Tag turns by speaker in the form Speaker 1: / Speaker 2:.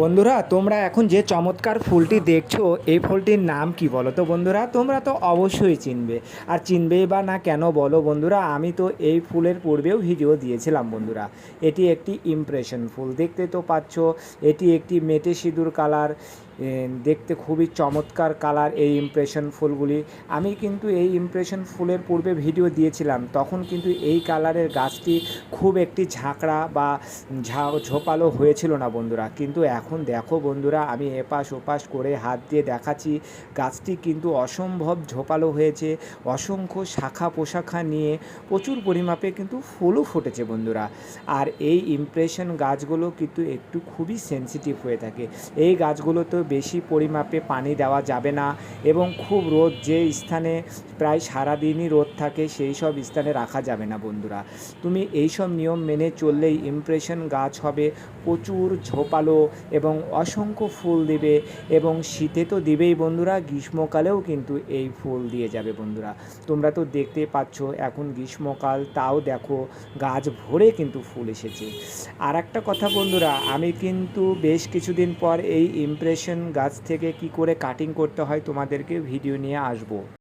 Speaker 1: বন্ধুরা, তোমরা এখন যে চমৎকার ফুলটি দেখছ, এই ফুলটির নাম কি বলো তো বন্ধুরা? তোমরা তো অবশ্যই চিনবে। আর চিনবেই বা না কেন বলো বন্ধুরা, আমি তো এই ফুলের পূর্বেও ভিডিও দিয়েছিলাম বন্ধুরা। এটি একটি ইমপ্রেশন ফুল, দেখতে তো পাচ্ছ। এটি একটি মেটে সিঁদুর কালার। দেখতে খুবই চমৎকার কালার এই ইমপ্রেশন ফুলগুলি। আমি কিন্তু এই ইমপ্রেশন ফুলের পূর্বে ভিডিও দিয়েছিলাম, তখন কিন্তু এই কালারের গাছটি খুব একটি ঝাঁকড়া বা ঝা, ঝোপালো হয়েছিল না বন্ধুরা। কিন্তু এখন দেখো বন্ধুরা, আমি এপাশ ওপাশ করে হাত দিয়ে দেখাচ্ছি, গাছটি কিন্তু অসম্ভব ঝোপালো হয়েছে, অসংখ্য শাখা পোশাখা নিয়ে প্রচুর পরিমাপে কিন্তু ফুলও ফুটেছে বন্ধুরা। আর এই ইমপ্রেশন গাছগুলো কিন্তু একটু খুবই সেনসিটিভ হয়ে থাকে। এই গাছগুলোতে বেশি পরিমাপে পানি দেওয়া যাবে না এবং খুব রোদ যে স্থানে প্রায় সারাদিনই রোদ থাকে সেই সব স্থানে রাখা যাবে না বন্ধুরা। তুমি এই সব নিয়ম মেনে চললেই ইমপ্রেশন গাছ হবে, প্রচুর ঝোপালো এবং অসংখ্য ফুল দেবে এবং শীতে তো দিবেই বন্ধুরা, গ্রীষ্মকালেও কিন্তু এই ফুল দিয়ে যাবে বন্ধুরা। তোমরা তো দেখতে পাচ্ছ, এখন গ্রীষ্মকাল, তাও দেখো গাছ ভরে কিন্তু ফুল এসেছে। আর একটা কথা বন্ধুরা, আমি কিন্তু বেশ কিছুদিন পর এই ইমপ্রেশন গাছ থেকে কি করে কাটিং করতে হয় তোমাদেরকে ভিডিও নিয়ে আসব।